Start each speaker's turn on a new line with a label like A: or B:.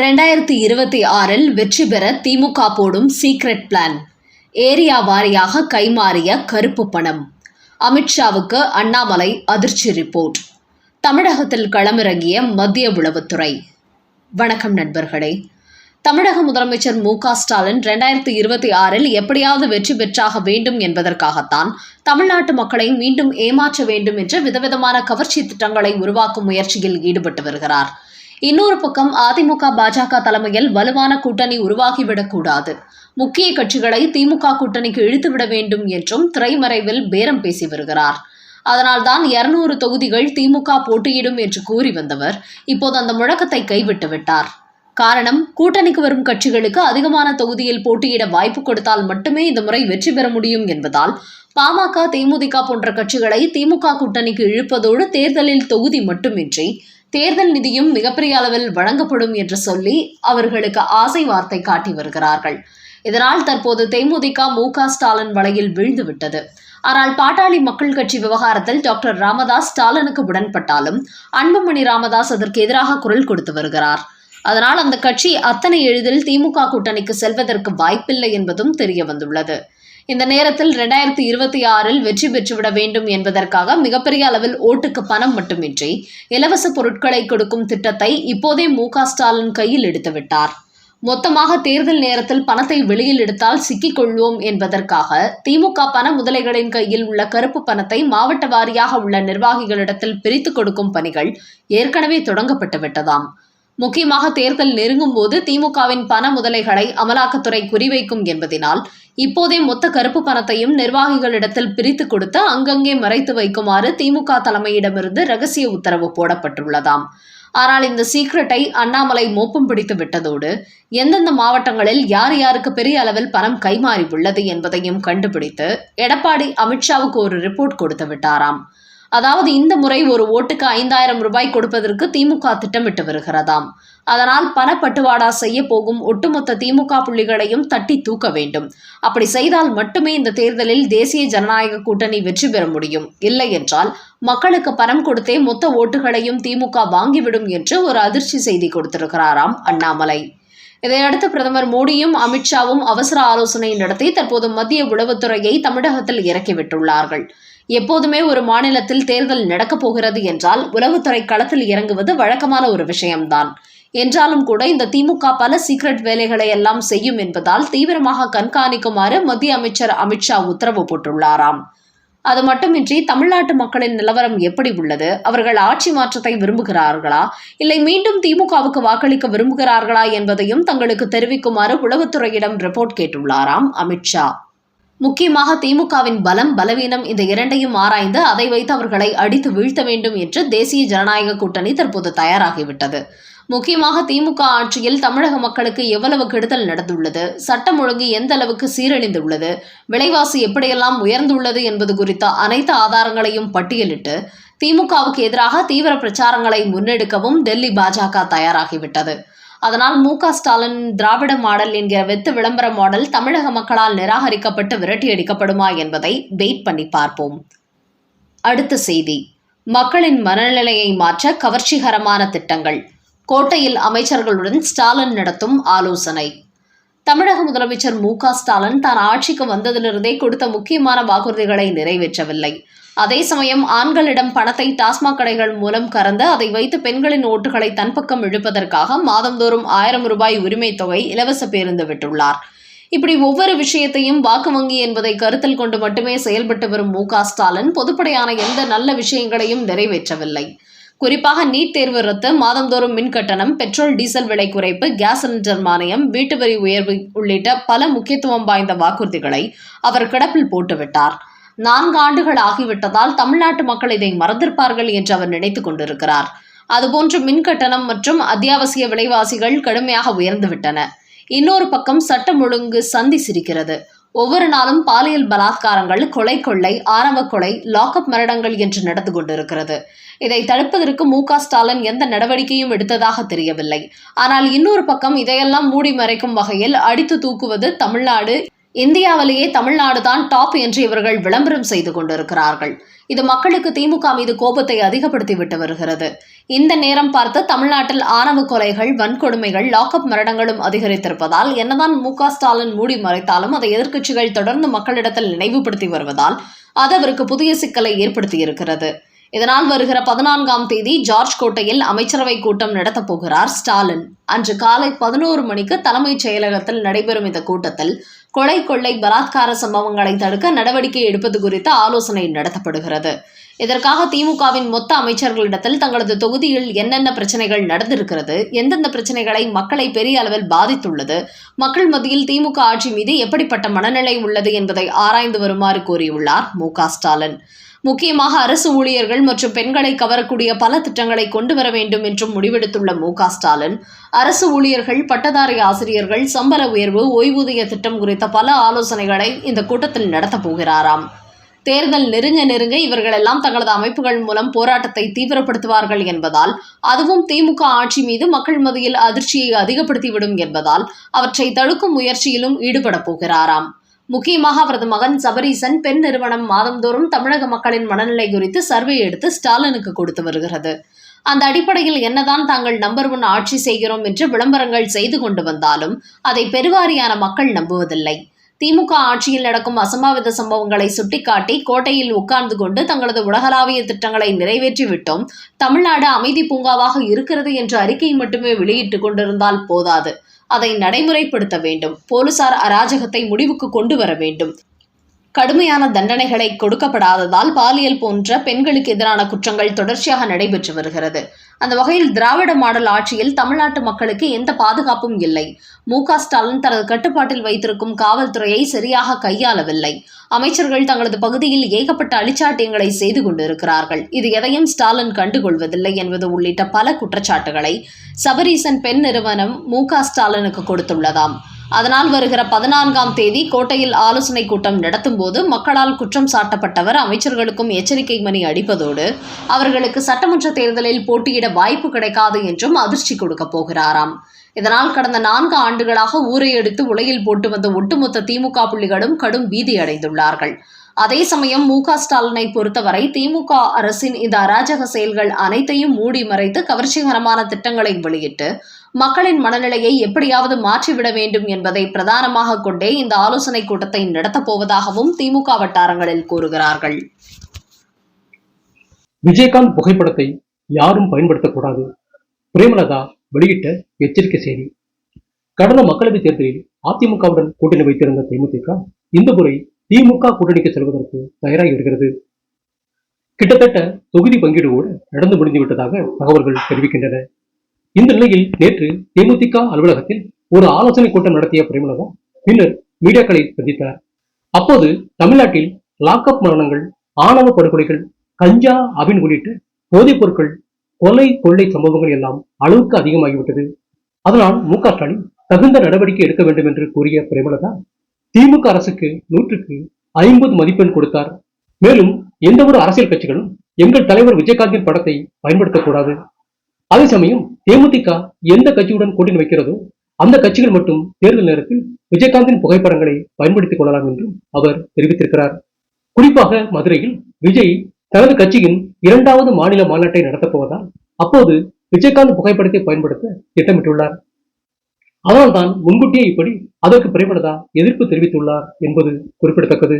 A: ரெண்டாயிரத்தி இருபத்தி ஆறில் வெற்றி பெற திமுக போடும் சீக்ரெட் பிளான் ஏரியா வாரியாக கைமாறிய கருப்பு பணம். அமித்ஷாவுக்கு அண்ணாமலை அதிர்ச்சி ரிப்போர்ட் தமிழகத்தில் களமிறங்கிய மத்திய உளவுத்துறை. வணக்கம் நண்பர்களே. தமிழக முதலமைச்சர் மு க ஸ்டாலின் ரெண்டாயிரத்தி இருபத்தி ஆறில் எப்படியாவது வெற்றி பெற்றாக வேண்டும் என்பதற்காகத்தான் தமிழ்நாட்டு மக்களை மீண்டும் ஏமாற்ற வேண்டும் என்ற விதவிதமான கவர்ச்சி திட்டங்களை உருவாக்கும் முயற்சியில் ஈடுபட்டு வருகிறார். இன்னொரு பக்கம் அதிமுக பாஜக தலைமையில் வலுவான கூட்டணி உருவாகிவிடக்கூடாது முக்கிய கட்சிகளை திமுக கூட்டணிக்கு இழுத்துவிட வேண்டும் என்றும் திரைமறைவில் பேரம் பேசி வருகிறார். அதனால்தான் இருநூறு தொகுதிகள் திமுக போட்டியிடும் என்று கூறி வந்தவர் இப்போது அந்த முழக்கத்தை கைவிட்டு விட்டார். காரணம் கூட்டணிக்கு வரும் கட்சிகளுக்கு அதிகமான தொகுதியில் போட்டியிட வாய்ப்பு கொடுத்தால் மட்டுமே இந்த முறை வெற்றி பெற முடியும் என்பதால் பாமக தேமுதிக போன்ற கட்சிகளை திமுக கூட்டணிக்கு இழுப்பதோடு தேர்தலில் தொகுதி மட்டுமின்றி தேர்தல் நிதியும் மிகப்பெரிய அளவில் வழங்கப்படும் என்று சொல்லி அவர்களுக்கு ஆசை வார்த்தை காட்டி வருகிறார்கள். இதனால் தற்போது தேமுதிக மு க ஸ்டாலின் வலையில் விழுந்துவிட்டது. ஆனால் பாட்டாளி மக்கள் கட்சி விவகாரத்தில் டாக்டர் ராமதாஸ் ஸ்டாலினுக்கு உடன்பட்டாலும் அன்புமணி ராமதாஸ் அதற்கு எதிராக குரல் கொடுத்து வருகிறார். அதனால் அந்த கட்சி அத்தனை எளிதில் திமுக கூட்டணிக்கு செல்வதற்கு வாய்ப்பில்லை என்பதும் தெரிய வந்துள்ளது. இந்த நேரத்தில் ரெண்டாயிரத்தி இருபத்தி ஆறில் வெற்றி பெற்றுவிட வேண்டும் என்பதற்காக மிகப்பெரிய அளவில் ஓட்டுக்கு பணம் மட்டுமின்றி இலவச பொருட்களை கொடுக்கும் திட்டத்தை இப்போதே மு ஸ்டாலின் கையில் எடுத்துவிட்டார். மொத்தமாக தேர்தல் நேரத்தில் பணத்தை வெளியில் எடுத்தால் சிக்கிக் கொள்வோம் என்பதற்காக திமுக பண முதலைகளின் கையில் உள்ள கருப்பு பணத்தை மாவட்ட வாரியாக உள்ள நிர்வாகிகளிடத்தில் பிரித்து கொடுக்கும் பணிகள் ஏற்கனவே தொடங்கப்பட்டு விட்டதாம். முக்கியமாக தேர்தல் நெருங்கும் போது திமுகவின் பண முதலைகளை அமலாக்கத்துறை குறிவைக்கும் என்பதனால் இப்போதே மொத்த கருப்பு பணத்தையும் நிர்வாகிகளிடத்தில் பிரித்து கொடுத்து அங்கங்கே மறைத்து வைக்குமாறு திமுக தலைமையிடமிருந்து ரகசிய உத்தரவு போடப்பட்டுள்ளதாம். ஆனால் இந்த சீக்ரெட்டை அண்ணாமலை மோப்பம் பிடித்து விட்டதோடு எந்தெந்த மாவட்டங்களில் யார் யாருக்கு பெரிய அளவில் பணம் கைமாறி உள்ளது என்பதையும் கண்டுபிடித்து எடப்பாடி அமித்ஷாவுக்கு ஒரு ரிப்போர்ட் கொடுத்து விட்டாராம். அதாவது இந்த முறை ஒரு ஓட்டுக்கு ஐந்தாயிரம் ரூபாய் கொடுப்பதற்கு திமுக திட்டமிட்டு வருகிறதாம். அதனால் பணப்பட்டுவாடா செய்ய போகும் ஒட்டுமொத்த திமுக புள்ளிகளையும் தட்டி தூக்க வேண்டும். அப்படி செய்தால் மட்டுமே இந்த தேர்தலில் தேசிய ஜனநாயக கூட்டணி வெற்றி பெற முடியும். இல்லை என்றால் மக்களுக்கு பணம் கொடுத்தே மொத்த ஓட்டுகளையும் திமுக வாங்கிவிடும் என்று ஒரு அதிர்ச்சி செய்தி கொடுத்திருக்கிறாராம் அண்ணாமலை. இதையடுத்து பிரதமர் மோடியும் அமித்ஷாவும் அவசர ஆலோசனை நடத்தி தற்போது மத்திய உளவுத்துறையை தமிழகத்தில் இறக்கிவிட்டுள்ளார்கள். எப்போதுமே ஒரு மாநிலத்தில் தேர்தல் நடக்கப் போகிறது என்றால் உளவுத்துறை களத்தில் இறங்குவது வழக்கமான ஒரு விஷயம்தான். என்றாலும் கூட இந்த திமுக பல சீக்ரெட் வேலைகளை எல்லாம் செய்யும் என்பதால் தீவிரமாக கண்காணிக்குமாறு மத்திய அமைச்சர் அமித்ஷா உத்தரவு போட்டுள்ளாராம். அது மட்டுமின்றி தமிழ்நாட்டு மக்களின் நிலவரம் எப்படி உள்ளது? அவர்கள் ஆட்சி மாற்றத்தை விரும்புகிறார்களா? இல்லை மீண்டும் திமுகவுக்கு வாக்களிக்க விரும்புகிறார்களா என்பதையும் தங்களுக்கு தெரிவிக்குமாறு உளவுத்துறையிடம் ரிப்போர்ட் கேட்டுள்ளாராம் அமித்ஷா முக்கியமாக திமுகவின் பலம் பலவீனம் இந்த இரண்டையும் ஆராய்ந்து அதை வைத்து அவர்களை அடித்து வீழ்த்த வேண்டும் என்று தேசிய ஜனநாயக கூட்டணி தற்போது தயாராகிவிட்டது. முக்கியமாக திமுக ஆட்சியில் தமிழக மக்களுக்கு எவ்வளவு கெடுதல் நடந்துள்ளது? சட்டம் ஒழுங்கு எந்த அளவுக்கு சீரழிந்துள்ளது? விலைவாசி எப்படியெல்லாம் உயர்ந்துள்ளது என்பது குறித்த அனைத்து ஆதாரங்களையும் பட்டியலிட்டு திமுகவுக்கு எதிராக தீவிர பிரச்சாரங்களை முன்னெடுக்கவும் டெல்லி பாஜக தயாராகிவிட்டது. அதனால் மு ஸ்டாலின் திராவிட மாடல் என்கிற வெத்து விளம்பர மாடல் தமிழக மக்களால் நிராகரிக்கப்பட்டு விரட்டியடிக்கப்படுமா என்பதை வெயிட் பண்ணி பார்ப்போம். அடுத்த செய்தி. மக்களின் மனநிலையை மாற்ற கவர்ச்சிகரமான திட்டங்கள். கோட்டையில் அமைச்சர்களுடன் ஸ்டாலின் நடத்தும் ஆலோசனை. தமிழக முதலமைச்சர் மு க ஸ்டாலின் தான் ஆட்சிக்கு வந்ததிலிருந்தே கொடுத்த முக்கியமான வாக்குறுதிகளை நிறைவேற்றவில்லை. அதே சமயம் ஆண்களிடம் பணத்தை டாஸ்மாக் கடைகள் மூலம் கறந்து அதை வைத்து பெண்களின் ஓட்டுகளை தன் பக்கம் இழுப்பதற்காக மாதந்தோறும் ஆயிரம் ரூபாய் உரிமை தொகை இலவச பேருந்து விட்டுள்ளார். இப்படி ஒவ்வொரு விஷயத்தையும் வாக்கு வங்கி என்பதை கருத்தில் கொண்டு மட்டுமே செயல்பட்டு வரும் மு க ஸ்டாலின் பொதுப்படையான எந்த நல்ல விஷயங்களையும் நிறைவேற்றவில்லை. குறிப்பாக நீட் தேர்வு ரத்து மாதந்தோறும் மின் கட்டணம் பெட்ரோல் டீசல் விலை குறைப்பு கேஸ் சிலிண்டர் மானியம் வீட்டு வரி உயர்வு உள்ளிட்ட பல முக்கியத்துவம் வாய்ந்த வாக்குறுதிகளை அவர் கிடப்பில் போட்டுவிட்டார். நான்கு ஆண்டுகள் ஆகிவிட்டதால் தமிழ்நாட்டு மக்கள் இதை மறந்திருப்பார்கள் என்று அவர் நினைத்துக் கொண்டிருக்கிறார். அதுபோன்று மின் கட்டணம் மற்றும் அத்தியாவசிய விலைவாசிகள் கடுமையாக உயர்ந்துவிட்டன. இன்னொரு பக்கம் சட்டம் ஒழுங்கு சந்தி சிரிக்கிறது. ஒவ்வொரு நாளும் பாலியல் பலாத்காரங்கள் கொலை கொள்ளை ஆரம்ப கொலை லாக்அப் மரணங்கள் என்று நடந்து கொண்டிருக்கிறது. இதை தடுப்பதற்கு மு க ஸ்டாலின் எந்த நடவடிக்கையும் எடுத்ததாக தெரியவில்லை. ஆனால் இன்னொரு பக்கம் இதையெல்லாம் மூடி மறைக்கும் வகையில் அடித்து தூக்குவது தமிழ்நாடு இந்தியாவிலேயே தமிழ்நாடு தான் டாப் என்று இவர்கள் விளம்பரம் செய்து கொண்டிருக்கிறார்கள். இது மக்களுக்கு திமுக மீது கோபத்தை அதிகப்படுத்திவிட்டு வருகிறது. இந்த நேரம் பார்த்து தமிழ்நாட்டில் ஆணவ கொலைகள் வன்கொடுமைகள் லாக்அப் மரணங்களும் அதிகரித்திருப்பதால் என்னதான் மு க ஸ்டாலின் மூடி மறைத்தாலும் அதை எதிர்க்கட்சிகள் தொடர்ந்து மக்களிடத்தில் நினைவுபடுத்தி வருவதால் அது அவருக்கு புதிய சிக்கலை ஏற்படுத்தியிருக்கிறது. இதனால் வருகிற பதினான்காம் தேதி ஜார்ஜ் கோட்டையில் அமைச்சரவை கூட்டம் நடத்தப் போகிறார் ஸ்டாலின். அன்று காலை பதினோரு மணிக்கு தலைமைச் செயலகத்தில் நடைபெறும் இந்த கூட்டத்தில் கொலை கொள்ளை பலாத்கார சம்பவங்களை தடுக்க நடவடிக்கை எடுப்பது குறித்து ஆலோசனை நடத்தப்படுகிறது. இதற்காக திமுகவின் மொத்த அமைச்சர்களிடத்தில் தங்களது தொகுதியில் என்னென்ன பிரச்சனைகள் நடந்திருக்கிறது எந்தெந்த பிரச்சனைகளை மக்களை பெரிய அளவில் பாதித்துள்ளது மக்கள் மத்தியில் திமுக ஆட்சி மீது எப்படிப்பட்ட மனநிலை உள்ளது என்பதை ஆராய்ந்து வருமாறு கூறியுள்ளார் மு ஸ்டாலின். முக்கியமாக அரசு ஊழியர்கள் மற்றும் பெண்களை கவரக்கூடிய பல திட்டங்களை கொண்டு வர வேண்டும் என்றும் முடிவெடுத்துள்ள மு ஸ்டாலின் அரசு ஊழியர்கள் பட்டதாரி ஆசிரியர்கள் சம்பள உயர்வு ஓய்வூதிய திட்டம் குறித்த பல ஆலோசனைகளை இந்த கூட்டத்தில் நடத்தப் போகிறாராம். தேர்தல் நெருங்க நெருங்க இவர்களெல்லாம் தங்களது அமைப்புகள் மூலம் போராட்டத்தை தீவிரப்படுத்துவார்கள் என்பதால் அதுவும் திமுக ஆட்சி மீது மக்கள் மத்தியில் அதிர்ச்சியை அதிகப்படுத்திவிடும் என்பதால் அவற்றை தடுக்கும் முயற்சியிலும் ஈடுபடப் போகிறாராம். முக்கியமாக அவரது மகன் சபரீசன் பெண் நிறுவனம் மாதந்தோறும் தமிழக மக்களின் மனநிலை குறித்து சர்வே எடுத்து ஸ்டாலினுக்கு கொடுத்து வருகிறது. அந்த அடிப்படையில் என்னதான் தாங்கள் நம்பர் ஒன் ஆட்சி செய்கிறோம் என்று விளம்பரங்கள் செய்து கொண்டு வந்தாலும் அதை பெருவாரியான மக்கள் நம்புவதில்லை. திமுக ஆட்சியில் நடக்கும் அசம்பாவித சம்பவங்களை சுட்டிக்காட்டி கோட்டையில் உட்கார்ந்து கொண்டு தங்களது உலகளாவிய திட்டங்களை நிறைவேற்றிவிட்டோம். தமிழ்நாடு அமைதி பூங்காவாக இருக்கிறது என்ற அறிக்கை மட்டுமே வெளியிட்டுக் கொண்டிருந்தால் போதாது. அதை நடைமுறைப்படுத்த வேண்டும். போலீசார் அராஜகத்தை முடிவுக்கு கொண்டு வர வேண்டும். கடுமையான தண்டனைகளை கொடுக்கப்படாததால் பாலியல் போன்ற பெண்களுக்கு எதிரான குற்றங்கள் தொடர்ச்சியாக நடைபெற்று வருகிறது. அந்த வகையில் திராவிட மாடல் ஆட்சியில் தமிழ்நாட்டு மக்களுக்கு எந்த பாதுகாப்பும் இல்லை. மு ஸ்டாலின் தனது கட்டுப்பாட்டில் வைத்திருக்கும் காவல்துறையை சரியாக கையாளவில்லை. அமைச்சர்கள் தங்களது பகுதியில் ஏகப்பட்ட அழிச்சாட்டியங்களை செய்து கொண்டிருக்கிறார்கள். இது எதையும் ஸ்டாலின் கண்டுகொள்வதில்லை என்பது உள்ளிட்ட பல குற்றச்சாட்டுகளை சபரீசன் பெண் நிறுவனம் மு ஸ்டாலினுக்கு கொடுத்துள்ளதாம். அதனால் வருகிற பதினான்காம் தேதி கோட்டையில் ஆலோசனை கூட்டம் நடத்தும் போது மக்களால் குற்றம் சாட்டப்பட்டவர் அமைச்சர்களுக்கும் எச்சரிக்கை மணி அடிப்பதோடு அவர்களுக்கு சட்டமன்ற தேர்தலில் போட்டியிட வாய்ப்பு கிடைக்காது என்றும் அதிர்ச்சி கொடுக்க போகிறாராம். இதனால் கடந்த நான்கு ஆண்டுகளாக ஊரை எடுத்து உலகில் போட்டு வந்த ஒட்டுமொத்த திமுக புள்ளிகளும் கடும் பீதி அடைந்துள்ளார்கள். அதே சமயம் மு க ஸ்டாலினை பொறுத்தவரை திமுக அரசின் இந்த அராஜக செயல்கள் அனைத்தையும் மூடி மறைத்து கவர்ச்சிகரமான திட்டங்களை வெளியிட்டு மக்களின் மனநிலையை எப்படியாவது மாற்றிவிட வேண்டும் என்பதை பிரதானமாக கொண்டே இந்த ஆலோசனை கூட்டத்தை நடத்தப் போவதாகவும் திமுக வட்டாரங்களில் கூறுகிறார்கள்.
B: விஜயகாந்த் புகைப்படத்தை யாரும் பயன்படுத்தக்கூடாது பிரேமலதா வெளியிட்ட எச்சரிக்கை செய்தி. கடந்த மக்களவைத் தேர்தலில் அதிமுகவுடன் கூட்டணி வைத்திருந்த தேமுதிக இந்த முறை திமுக கூட்டணிக்கு செல்வதற்கு தயாராகி வருகிறது. கிட்டத்தட்ட தொகுதி பங்கீடு கூட நடந்து முடிந்து விட்டதாக தகவல்கள் தெரிவிக்கின்றன. இந்த நிலையில் நேற்று தேமுதிக அலுவலகத்தில் ஒரு ஆலோசனை கூட்டம் நடத்திய பிரேமலதா பின்னர் மீடியாக்களை சந்தித்தார் அப்போது தமிழ்நாட்டில் லாக்அப் மரணங்கள் ஆணவ படுகொலைகள் கஞ்சா அபின் உள்ளிட்டு போதைப் பொருட்கள் கொலை கொள்ளை சம்பவங்கள் எல்லாம் அளவுக்கு அதிகமாகிவிட்டது. அதனால் மு க ஸ்டாலின் தகுந்த நடவடிக்கை எடுக்க வேண்டும் என்று கூறிய பிரேமலதா திமுக அரசுக்கு நூற்றுக்கு ஐம்பது மதிப்பெண் கொடுத்தார். மேலும் எந்த ஒரு அரசியல் கட்சிகளும் எங்கள் தலைவர் விஜயகாந்தின் படத்தை பயன்படுத்தக்கூடாது. அதே சமயம் தேமுதிக எந்த கட்சியுடன் கூட்டணி வைக்கிறதோ அந்த கட்சிகள் மட்டும் தேர்தல் நேரத்தில் விஜயகாந்தின் புகைப்படங்களை பயன்படுத்திக் கொள்ளலாம் என்றும் அவர் தெரிவித்திருக்கிறார். குறிப்பாக மதுரையில் விஜய் தனது கட்சியின் இரண்டாவது மாநில மாநாட்டை நடத்தப் போவதால் அப்போது விஜயகாந்த் புகைப்படத்தை பயன்படுத்த திட்டமிட்டுள்ளார். அதனால்தான் முன்கூட்டியே இப்படி அதற்கு பிரேமலதா எதிர்ப்பு தெரிவித்துள்ளார் என்பது குறிப்பிடத்தக்கது.